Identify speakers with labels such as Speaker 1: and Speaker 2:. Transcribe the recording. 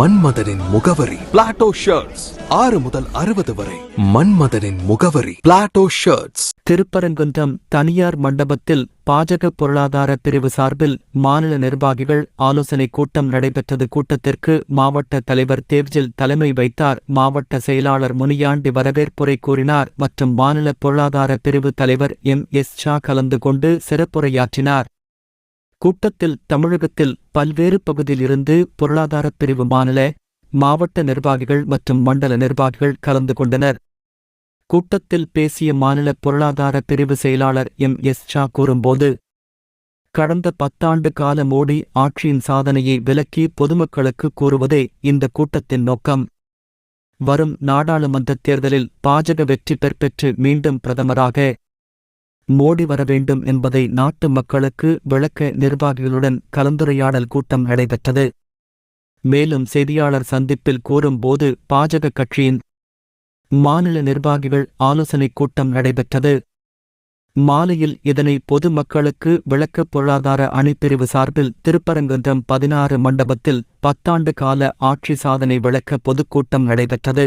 Speaker 1: மன்மதனின் முகவரி. Plato shirts ஆறு முதல் அறுபது வரை. மன்மதனின் முகவரி. பிளாட்டோ ஷர்ட்ஸ்
Speaker 2: திருப்பரங்குன்றம் தனியார் மண்டபத்தில் பாஜக பொருளாதார பிரிவு சார்பில் மாநில நிர்வாகிகள் ஆலோசனை கூட்டம் நடைபெற்றது. கூட்டத்திற்கு மாவட்ட தலைவர் தேவ்ஜில் தலைமை வைத்தார். மாவட்ட செயலாளர் முனியாண்டி வரவேற்புரை கூறினார். மற்றும் மாநில பொருளாதார பிரிவு தலைவர் எம் எஸ் ஷா கலந்து கொண்டு சிறப்புரையாற்றினார். கூட்டத்தில் தமிழகத்தில் பல்வேறு பகுதியிலிருந்து பொருளாதார பிரிவு மாநில மாவட்ட நிர்வாகிகள் மற்றும் மண்டல நிர்வாகிகள் கலந்து கொண்டனர். கூட்டத்தில் பேசிய மாநில பொருளாதார பிரிவு செயலாளர் எம். எஸ். ஷா கூறும்போது கடந்த பத்தாண்டு கால மோடி ஆட்சியின் சாதனையை விலக்கி பொதுமக்களுக்கு கூறுவதே இந்த கூட்டத்தின் நோக்கம். வரும் நாடாளுமன்றத் தேர்தலில் பாஜக வெற்றி பெற்பெற்று மீண்டும் பிரதமராக மோடி வர வேண்டும் என்பதை நாட்டு மக்களுக்கு விளக்க நிர்வாகிகளுடன் கலந்துரையாடல் கூட்டம் நடைபெற்றது. மேலும் செய்தியாளர் சந்திப்பில் கூறும்போது பாஜக கட்சியின் மாநில நிர்வாகிகள் ஆலோசனைக் கூட்டம் நடைபெற்றது. மாலையில் இதனை பொதுமக்களுக்கு விளக்க பொருளாதார அணிப்பிரிவு சார்பில் திருப்பரங்குன்றம் பதினாறு மண்டபத்தில் பத்தாண்டு கால ஆட்சி சாதனை விளக்க பொதுக்கூட்டம் நடைபெற்றது.